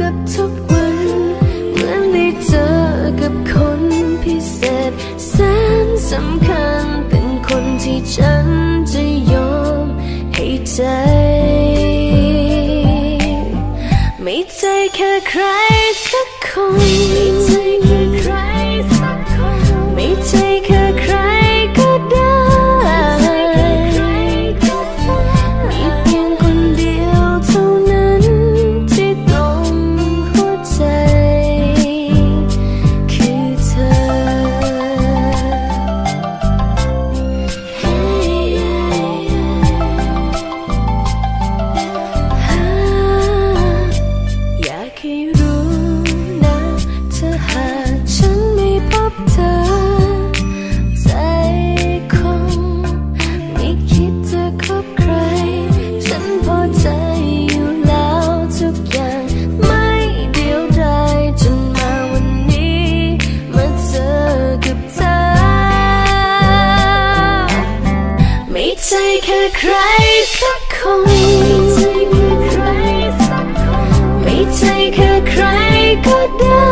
กับทุกวันเหมือนได้เจอกับคนพิเศษแสนสำคัญเป็นคนที่ฉันจะยอมให้ใจ ไม่ใช่แค่ใครสักคน ใจแค่ใครสักคนไม่ใจแค่ใครก็ได้